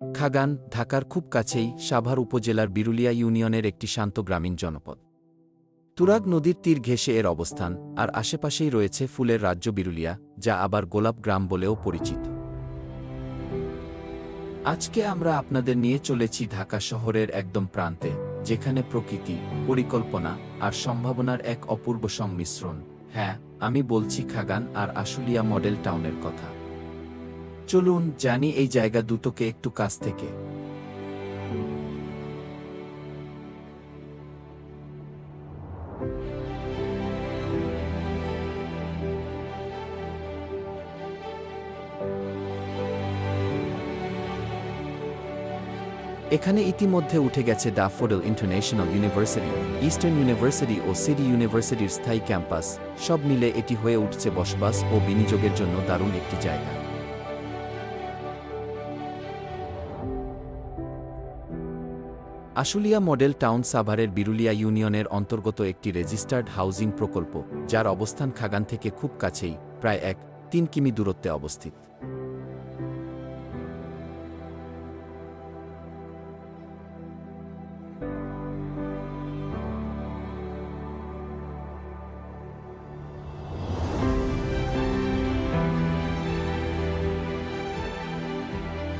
Khagan, ঢাকার খুব কাছেই সাভার উপজেলার বিরুলিয়া ইউনিয়নের একটি শান্ত গ্রামীণ জনপদ। তুরাগ নদীর তীর ঘেঁষে এর অবস্থান আর আশেপাশেই রয়েছে ফুলের রাজ্য বিরুলিয়া, যা আবার গোলাপ গ্রাম বলেও পরিচিত। আজকে আমরা আপনাদের নিয়ে চলেছি ঢাকা শহরের একদম প্রান্তে, যেখানে প্রকৃতি, পরিকল্পনা আর সম্ভাবনার এক অপূর্ব সংমিশ্রণ। হ্যাঁ আমি বলছি খাগান আর আশুলিয়া মডেল টাউনের কথা। চলুন জানি এই জায়গা দুটোকে একটু কাছ থেকে। এখানে ইতিমধ্যে উঠে গেছে Daffodil international university eastern university ও সিটি ইউনিভার্সিটির স্থায়ী ক্যাম্পাস। সব মিলে এটি হয়ে উঠছে বসবাস ও বিনিয়োগের জন্য দারুণ একটি জায়গা। আশুলিয়া মডেল টাউন সাভারের বিরুলিয়া ইউনিয়নের অন্তর্গত একটি রেজিস্টার্ড হাউজিং প্রকল্প, যার অবস্থান খাগান থেকে খুব কাছেই, প্রায় এক, তিন কিমি দূরত্বে অবস্থিত।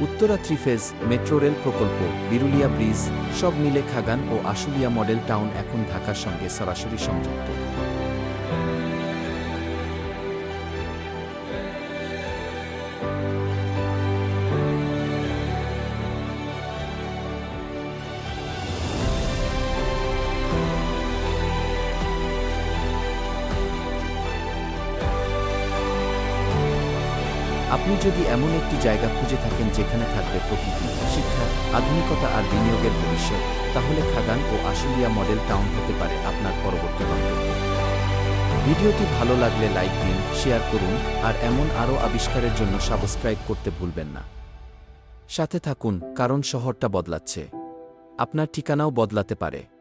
উত্তরা থ্রিফেজ মেট্রো রেল প্রকল্প, বিরুলিয়া ব্রিজ, সব মিলে খাগান ও আশুলিয়া মডেল টাউন এখন ঢাকার সঙ্গে সরাসরি সংযুক্ত। আপনি যদি এমন একটি জায়গা খুঁজে থাকেন যেখানে থাকবে প্রকৃতি, শিক্ষা, আধুনিকতা আর বিনিয়োগের ভবিষ্যৎ, তাহলে খাগান ও আশুলিয়া মডেল টাউন হতে পারে আপনার পরবর্তী গন্তব্য ভিডিওটি ভালো লাগলে লাইক দিন, শেয়ার করুন, আর এমন আরও আবিষ্কারের জন্য সাবস্ক্রাইব করতে ভুলবেন না। সাথে থাকুন, কারণ শহরটা বদলাচ্ছে। আপনার ঠিকানাও বদলাতে পারে।